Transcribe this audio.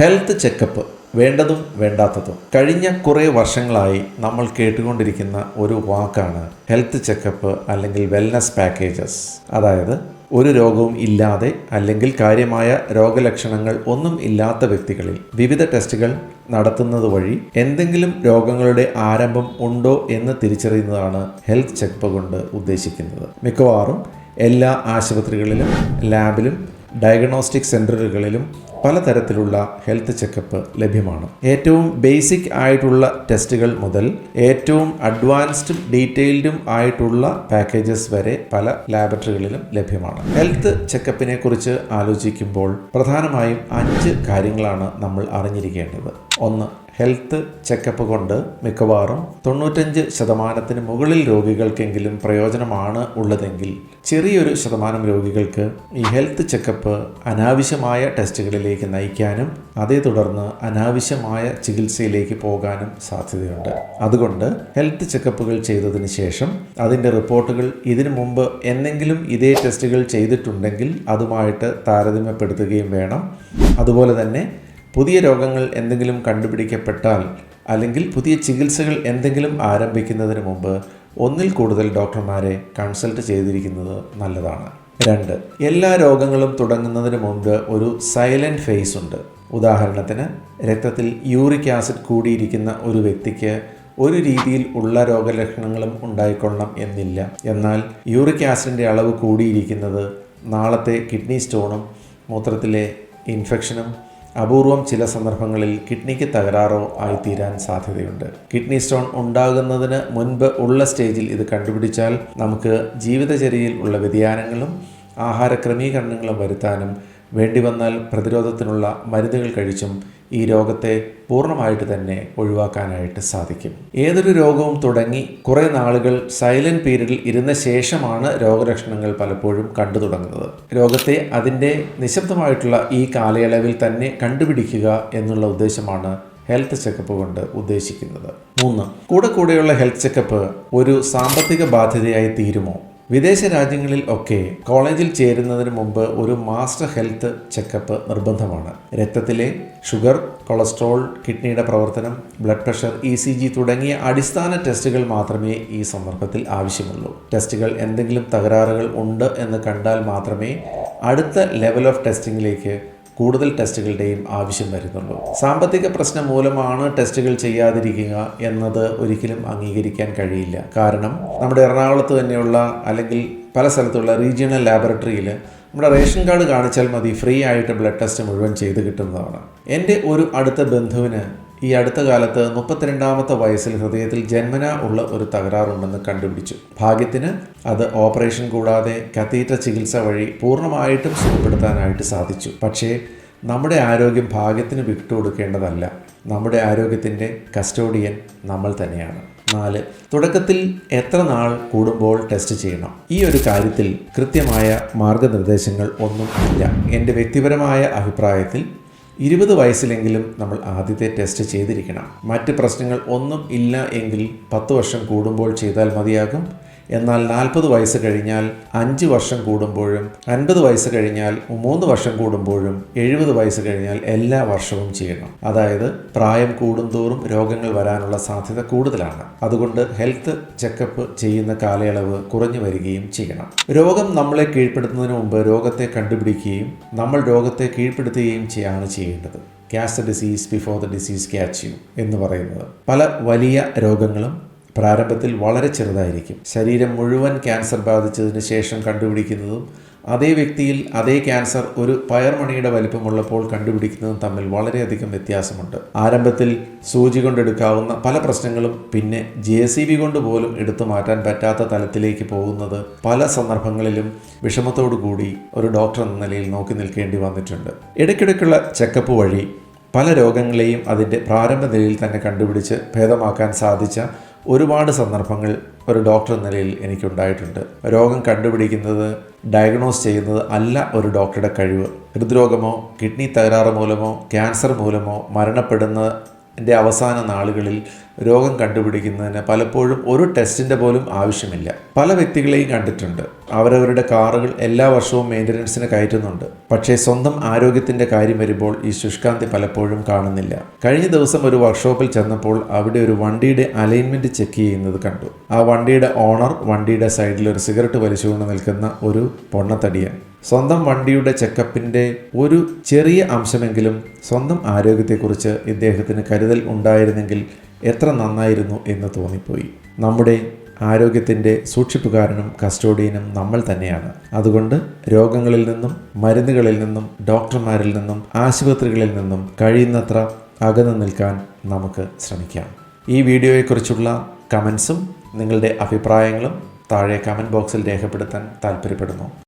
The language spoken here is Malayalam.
Health checkup വേണ്ടതും വേണ്ടാത്തതും. കഴിഞ്ഞ കുറേ വർഷങ്ങളായി നമ്മൾ കേട്ടുകൊണ്ടിരിക്കുന്ന ഒരു വാക്കാണ് ഹെൽത്ത് ചെക്കപ്പ് അല്ലെങ്കിൽ വെൽനസ് പാക്കേജസ്. അതായത് ഒരു രോഗവും ഇല്ലാതെ അല്ലെങ്കിൽ കാര്യമായ രോഗലക്ഷണങ്ങൾ ഒന്നും ഇല്ലാത്ത വ്യക്തികളിൽ വിവിധ ടെസ്റ്റുകൾ നടത്തുന്നത് വഴി എന്തെങ്കിലും രോഗങ്ങളുടെ ആരംഭം ഉണ്ടോ എന്ന് തിരിച്ചറിയുന്നതാണ് ഹെൽത്ത് ചെക്കപ്പ് കൊണ്ട് ഉദ്ദേശിക്കുന്നത്. മിക്കവാറും എല്ലാ ആശുപത്രികളിലും ലാബിലും ഡയഗ്നോസ്റ്റിക് സെന്ററുകളിലും പലതരത്തിലുള്ള ഹെൽത്ത് ചെക്കപ്പ് ലഭ്യമാണ്. ഏറ്റവും ബേസിക് ആയിട്ടുള്ള ടെസ്റ്റുകൾ മുതൽ ഏറ്റവും അഡ്വാൻസ്ഡും ഡീറ്റെയിൽഡും ആയിട്ടുള്ള പാക്കേജസ് വരെ പല ലാബറട്ടറികളിലും ലഭ്യമാണ്. ഹെൽത്ത് ചെക്കപ്പിനെ കുറിച്ച് ആലോചിക്കുമ്പോൾ പ്രധാനമായും അഞ്ച് കാര്യങ്ങളാണ് നമ്മൾ അറിഞ്ഞിരിക്കേണ്ടത്. ഒന്ന് ഹെൽത്ത് ചെക്കപ്പ് കൊണ്ട് മിക്കവാറും തൊണ്ണൂറ്റഞ്ച് ശതമാനത്തിന് മുകളിൽ രോഗികൾക്കെങ്കിലും പ്രയോജനമാണ് ഉള്ളതെങ്കിൽ ചെറിയൊരു ശതമാനം രോഗികൾക്ക് ഈ ഹെൽത്ത് ചെക്കപ്പ് അനാവശ്യമായ ടെസ്റ്റുകളിലേക്ക് നയിക്കാനും അതേ തുടർന്ന് അനാവശ്യമായ ചികിത്സയിലേക്ക് പോകാനും സാധ്യതയുണ്ട്. അതുകൊണ്ട് ഹെൽത്ത് ചെക്കപ്പുകൾ ചെയ്തതിന് ശേഷം അതിന്റെ റിപ്പോർട്ടുകൾ ഇതിനു മുമ്പ് എന്തെങ്കിലും ഇതേ ടെസ്റ്റുകൾ ചെയ്തിട്ടുണ്ടെങ്കിൽ അതുമായിട്ട് താരതമ്യപ്പെടുത്തുകയും വേണം. അതുപോലെ തന്നെ പുതിയ രോഗങ്ങൾ എന്തെങ്കിലും കണ്ടുപിടിക്കപ്പെട്ടാൽ അല്ലെങ്കിൽ പുതിയ ചികിത്സകൾ എന്തെങ്കിലും ആരംഭിക്കുന്നതിന് മുമ്പ് ഒന്നിൽ കൂടുതൽ ഡോക്ടർമാരെ കൺസൾട്ട് ചെയ്തിരിക്കുന്നത് നല്ലതാണ്. രണ്ട് എല്ലാ രോഗങ്ങളും തുടങ്ങുന്നതിന് മുമ്പ് ഒരു സൈലന്റ് ഫേസ് ഉണ്ട്. ഉദാഹരണത്തിന് രക്തത്തിൽ യൂറിക് ആസിഡ് കൂടിയിരിക്കുന്ന ഒരു വ്യക്തിക്ക് ഒരു രീതിയിൽ ഉള്ള രോഗലക്ഷണങ്ങളും ഉണ്ടായിക്കൊള്ളണം എന്നില്ല. എന്നാൽ യൂറിക് ആസിഡിന്റെ അളവ് കൂടിയിരിക്കുന്നത് നാളത്തെ കിഡ്നി സ്റ്റോണും മൂത്രത്തിലെ ഇൻഫെക്ഷനും അപൂർവം ചില സന്ദർഭങ്ങളിൽ കിഡ്നിക്ക് തകരാറോ ആയിത്തീരാൻ സാധ്യതയുണ്ട്. കിഡ്നി സ്റ്റോൺ ഉണ്ടാകുന്നതിന് മുൻപ് ഉള്ള സ്റ്റേജിൽ ഇത് കണ്ടുപിടിച്ചാൽ നമുക്ക് ജീവിതചര്യയിൽ ഉള്ള വ്യതിയാനങ്ങളും ആഹാര ക്രമീകരണങ്ങളും വരുത്താനും വേണ്ടി വന്നാൽ പ്രതിരോധത്തിനുള്ള മരുന്നുകൾ കഴിച്ചും ഈ രോഗത്തെ പൂർണമായിട്ട് തന്നെ ഒഴിവാക്കാനായിട്ട് സാധിക്കും. ഏതൊരു രോഗവും തുടങ്ങി കുറേ നാളുകൾ സൈലന്റ് പീരീഡിൽ ഇരുന്ന ശേഷമാണ് രോഗലക്ഷണങ്ങൾ പലപ്പോഴും കണ്ടു തുടങ്ങുന്നത്. രോഗത്തെ അതിന്റെ നിശബ്ദമായിട്ടുള്ള ഈ കാലയളവിൽ തന്നെ കണ്ടുപിടിക്കുക എന്നുള്ള ഉദ്ദേശമാണ് ഹെൽത്ത് ചെക്കപ്പ് കൊണ്ട് ഉദ്ദേശിക്കുന്നത്. മൂന്ന് കൂടെ കൂടെയുള്ള ഹെൽത്ത് ചെക്കപ്പ് ഒരു സാമ്പത്തിക ബാധ്യതയായി തീരുമോ? വിദേശ രാജ്യങ്ങളിൽ ഒക്കെ കോളേജിൽ ചേരുന്നതിന് മുമ്പ് ഒരു മാസ്റ്റർ ഹെൽത്ത് ചെക്കപ്പ് നിർബന്ധമാണ്. രക്തത്തിലെ ഷുഗർ കൊളസ്ട്രോൾ കിഡ്നിയുടെ പ്രവർത്തനം blood pressure E C G തുടങ്ങിയ അടിസ്ഥാന ടെസ്റ്റുകൾ മാത്രമേ ഈ സന്ദർഭത്തിൽ ആവശ്യമുള്ളൂ. ടെസ്റ്റുകൾ എന്തെങ്കിലും തകരാറുകൾ ഉണ്ട് എന്ന് കണ്ടാൽ മാത്രമേ അടുത്ത ലെവൽ ഓഫ് ടെസ്റ്റിംഗിലേക്ക് കൂടുതൽ ടെസ്റ്റുകളുടെയും ആവശ്യം വരുന്നുള്ളൂ. സാമ്പത്തിക പ്രശ്നം മൂലമാണ് ടെസ്റ്റുകൾ ചെയ്യാതിരിക്കുക എന്നത് ഒരിക്കലും അംഗീകരിക്കാൻ കഴിയില്ല. കാരണം നമ്മുടെ എറണാകുളത്ത് തന്നെയുള്ള അല്ലെങ്കിൽ പല സ്ഥലത്തുള്ള റീജിയണൽ ലാബറട്ടറിയിൽ നമ്മുടെ റേഷൻ കാർഡ് കാണിച്ചാൽ മതി ഫ്രീ ആയിട്ട് ബ്ലഡ് ടെസ്റ്റ് മുഴുവൻ ചെയ്ത് കിട്ടുന്നതാണ്. എന്റെ ഒരു അടുത്ത ബന്ധുവിന് ഈ അടുത്ത കാലത്ത് മുപ്പത്തിരണ്ടാമത്തെ വയസ്സിൽ ഹൃദയത്തിൽ ജന്മന ഉള്ള ഒരു തകരാറുണ്ടെന്ന് കണ്ടുപിടിച്ചു. ഭാഗ്യത്തിന് അത് ഓപ്പറേഷൻ കൂടാതെ കത്തീറ്റ ചികിത്സ വഴി പൂർണമായിട്ടും സുഖപ്പെടുത്താനായിട്ട് സാധിച്ചു. പക്ഷേ നമ്മുടെ ആരോഗ്യം ഭാഗ്യത്തിന് വിട്ടുകൊടുക്കേണ്ടതല്ല. നമ്മുടെ ആരോഗ്യത്തിന്റെ കസ്റ്റോഡിയൻ നമ്മൾ തന്നെയാണ്. നാല് തുടക്കത്തിൽ എത്ര നാൾ കൂടുമ്പോൾ ടെസ്റ്റ് ചെയ്യണം? ഈ ഒരു കാര്യത്തിൽ കൃത്യമായ മാർഗനിർദ്ദേശങ്ങൾ ഒന്നും ഇല്ല. എന്റെ വ്യക്തിപരമായ അഭിപ്രായത്തിൽ ഇരുപത് വയസ്സിലെങ്കിലും നമ്മൾ ആദ്യത്തെ ടെസ്റ്റ് ചെയ്തിരിക്കണം. മറ്റ് പ്രശ്നങ്ങൾ ഒന്നും ഇല്ല എങ്കിൽ പത്ത് വർഷം കൂടുമ്പോൾ ചെയ്താൽ മതിയാകും. എന്നാൽ നാൽപ്പത് വയസ്സ് കഴിഞ്ഞാൽ അഞ്ച് വർഷം കൂടുമ്പോഴും അൻപത് വയസ്സ് കഴിഞ്ഞാൽ മൂന്ന് വർഷം കൂടുമ്പോഴും എഴുപത് വയസ്സ് കഴിഞ്ഞാൽ എല്ലാ വർഷവും ചെയ്യണം. അതായത് പ്രായം കൂടുന്തോറും രോഗങ്ങൾ വരാനുള്ള സാധ്യത കൂടുതലാണ്. അതുകൊണ്ട് ഹെൽത്ത് ചെക്കപ്പ് ചെയ്യുന്ന കാലയളവ് കുറഞ്ഞു വരികയും ചെയ്യണം. രോഗം നമ്മളെ കീഴ്പ്പെടുത്തുന്നതിന് മുമ്പ് രോഗത്തെ കണ്ടുപിടിക്കുകയും നമ്മൾ രോഗത്തെ കീഴ്പ്പെടുത്തുകയും ചെയ്യാണ് ചെയ്യേണ്ടത്. Catch the disease before the disease catch you എന്ന് പറയുന്നത്. പല വലിയ രോഗങ്ങളും പ്രാരംഭത്തിൽ വളരെ ചെറുതായിരിക്കും. ശരീരം മുഴുവൻ ക്യാൻസർ ബാധിച്ചതിന് ശേഷം കണ്ടുപിടിക്കുന്നതും അതേ വ്യക്തിയിൽ അതേ ക്യാൻസർ ഒരു പയർമണിയുടെ വലിപ്പമുള്ളപ്പോൾ കണ്ടുപിടിക്കുന്നതും തമ്മിൽ വളരെയധികം വ്യത്യാസമുണ്ട്. ആരംഭത്തിൽ സൂചി കൊണ്ടെടുക്കാവുന്ന പല പ്രശ്നങ്ങളും പിന്നെ ജെ സി ബി കൊണ്ട് പോലും എടുത്തു മാറ്റാൻ പറ്റാത്ത തലത്തിലേക്ക് പോകുന്നത് പല സന്ദർഭങ്ങളിലും വിഷമത്തോടു കൂടി ഒരു ഡോക്ടർ എന്ന നിലയിൽ നോക്കി നിൽക്കേണ്ടി വന്നിട്ടുണ്ട്. ഇടയ്ക്കിടയ്ക്കുള്ള ചെക്കപ്പ് വഴി പല രോഗങ്ങളെയും അതിന്റെ പ്രാരംഭ നിലയിൽ തന്നെ കണ്ടുപിടിച്ച് ഭേദമാക്കാൻ സാധിച്ച ഒരുപാട് സന്ദർഭങ്ങൾ ഒരു ഡോക്ടർ എന്ന നിലയിൽ എനിക്കുണ്ടായിട്ടുണ്ട്. രോഗം കണ്ടുപിടിക്കുന്നത് ഡയഗ്നോസ് ചെയ്യുന്നത് അല്ല ഒരു ഡോക്ടറുടെ കഴിവ്. ഹൃദ്രോഗമോ കിഡ്നി തകരാറ് മൂലമോ ക്യാൻസർ മൂലമോ മരണപ്പെടുന്ന എന്റെ അവസാന നാളുകളിൽ രോഗം കണ്ടുപിടിക്കുന്നതിന് പലപ്പോഴും ഒരു ടെസ്റ്റിന്റെ പോലും ആവശ്യമില്ല. പല വ്യക്തികളെയും കണ്ടിട്ടുണ്ട്. അവരവരുടെ കാറുകൾ എല്ലാ വർഷവും മെയിന്റനൻസിന് കയറ്റുന്നുണ്ട്. പക്ഷേ സ്വന്തം ആരോഗ്യത്തിന്റെ കാര്യം വരുമ്പോൾ ഈ ശുഷ്കാന്തി പലപ്പോഴും കാണുന്നില്ല. കഴിഞ്ഞ ദിവസം ഒരു വർക്ക്ഷോപ്പിൽ ചെന്നപ്പോൾ അവിടെ ഒരു വണ്ടിയുടെ അലൈൻമെന്റ് ചെക്ക് ചെയ്യുന്നത് കണ്ടു. ആ വണ്ടിയുടെ ഓണർ വണ്ടിയുടെ സൈഡിൽ ഒരു സിഗരറ്റ് വലിച്ചുകൊണ്ട് നിൽക്കുന്ന ഒരു പൊണ്ണത്തടിയൻ. സ്വന്തം വണ്ടിയുടെ ചെക്കപ്പിന്റെ ഒരു ചെറിയ അംശമെങ്കിലും സ്വന്തം ആരോഗ്യത്തെക്കുറിച്ച് ഇദ്ദേഹത്തിന് കരുതൽ ഉണ്ടായിരുന്നെങ്കിൽ എത്ര നന്നായിരുന്നു എന്ന് തോന്നിപ്പോയി. നമ്മുടെ ആരോഗ്യത്തിന്റെ സൂക്ഷിപ്പുകാരനും കസ്റ്റോഡിയനും നമ്മൾ തന്നെയാണ്. അതുകൊണ്ട് രോഗങ്ങളിൽ നിന്നും മരുന്നുകളിൽ നിന്നും ഡോക്ടർമാരിൽ നിന്നും ആശുപത്രികളിൽ നിന്നും കഴിയുന്നത്ര അകന്നു നിൽക്കാൻ നമുക്ക് ശ്രമിക്കാം. ഈ വീഡിയോയെക്കുറിച്ചുള്ള കമൻസും നിങ്ങളുടെ അഭിപ്രായങ്ങളും താഴെ കമന്റ് ബോക്സിൽ രേഖപ്പെടുത്താൻ താല്പര്യപ്പെടുന്നു.